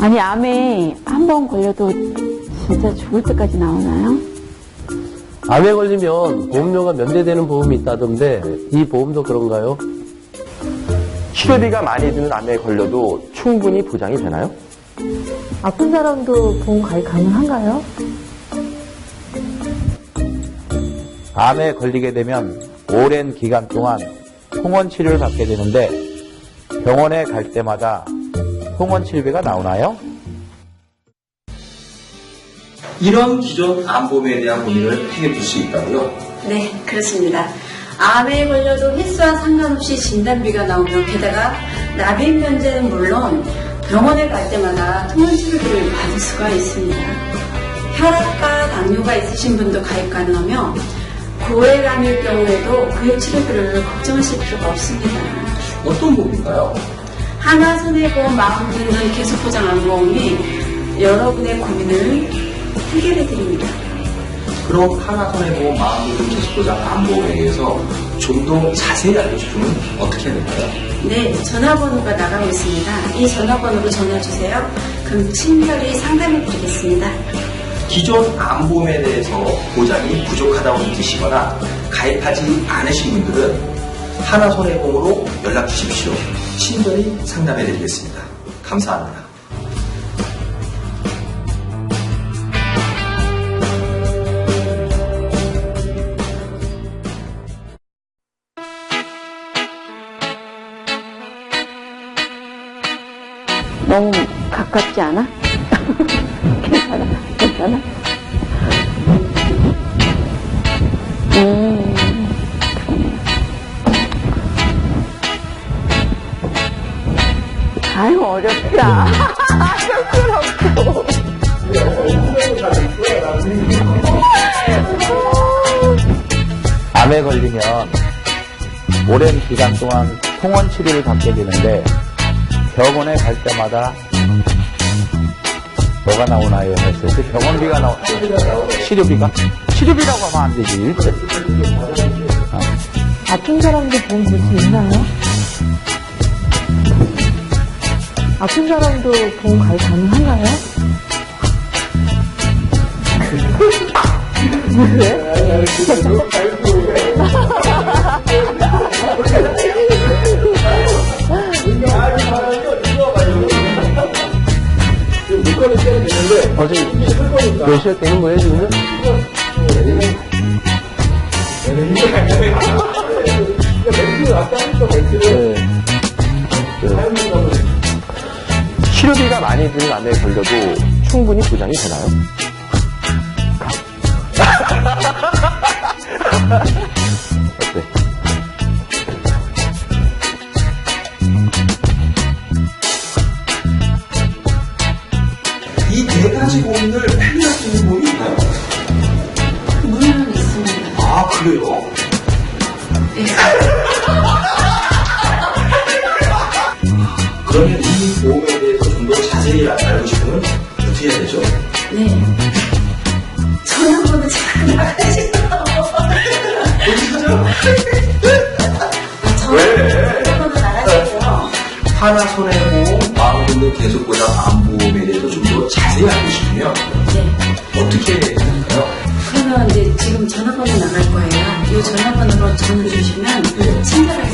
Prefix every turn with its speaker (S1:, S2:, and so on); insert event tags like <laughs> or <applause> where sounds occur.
S1: 아니, 암에 한 번 걸려도 진짜 죽을 때까지 나오나요?
S2: 암에 걸리면 보험료가 면제되는 보험이 있다던데 이 보험도 그런가요?
S3: 치료비가 많이 드는 암에 걸려도 충분히 보장이 되나요?
S4: 아픈 사람도 보험 가입 가능한가요?
S5: 암에 걸리게 되면 오랜 기간 동안 통원 치료를 받게 되는데 병원에 갈 때마다 통원 치료비가 나오나요?
S6: 이런 기존 암보험에 대한 고민을 해결할 수 있다고요?
S7: 네, 그렇습니다. 암에 걸려도 횟수와 상관없이 진단비가 나오며 게다가 납입 면제는 물론 병원에 갈 때마다 통원 치료비를 받을 수가 있습니다. 혈압과 당뇨가 있으신 분도 가입 가능하며 고혈암일 경우에도 그 치료비를 걱정하실 필요가 없습니다.
S6: 어떤 보험인가요?
S7: 하나 손해보험 마음 듣는 계속보장암보험이 여러분의 고민을 해결해 드립니다.
S6: 그럼 하나 손해보험 마음드는 계속보장 암보험에 대해서 좀 더 자세히 알고 싶으면 어떻게 해야 될까요?
S7: 네, 전화번호가 나가고 있습니다. 이 전화번호로 전화 주세요. 그럼 친절히 상담해 드리겠습니다.
S6: 기존 암보험에 대해서 보장이 부족하다고 느끼시거나 가입하지 않으신 분들은 하나손해보험으로 연락 주십시오. 친절히 상담해 드리겠습니다. 감사합니다.
S1: 너무 가깝지 않아? <laughs> 괜찮아? 괜찮아? 아유, 어렵다. 쑥스럽고. <laughs>
S5: 암에 걸리면 오랜 기간 동안 통원 치료를 받게 되는데 병원에 갈 때마다 뭐가 나오나요? 했을 때 병원비가 나오 치료비가? 치료비라고 하면 안 되지.
S4: 아픈 사람도 보험 볼수 있나요? 아픈 사람도 보험 가입 가능한가요?
S2: 어제 몇 시가 되는 거예요, 지금?
S3: 드는 암에 걸려도 충분히 보장이 되나요?
S2: 어때?
S6: 이 네 가지 고민을 해결할 수 있는 보험이 있나요?
S7: 물론 있습니다.
S6: 아, 그래요?
S7: 네.
S6: 그러면 이 보험에 싶으면 어떻게 해야 되죠?
S7: 네. 전화번호 잘 나가시죠.
S6: 왜?
S7: 전화번호 나가시죠.
S6: 하나 손해보험 마음듣는 계속보장 암보험에 대해서 좀 더 자세히 알고 싶으면
S7: 네.
S6: 어떻게 해야 될까요?
S7: 그러면 이제 지금 전화번호 나갈 거예요. 이 전화번호로 전화 주시면 친절하게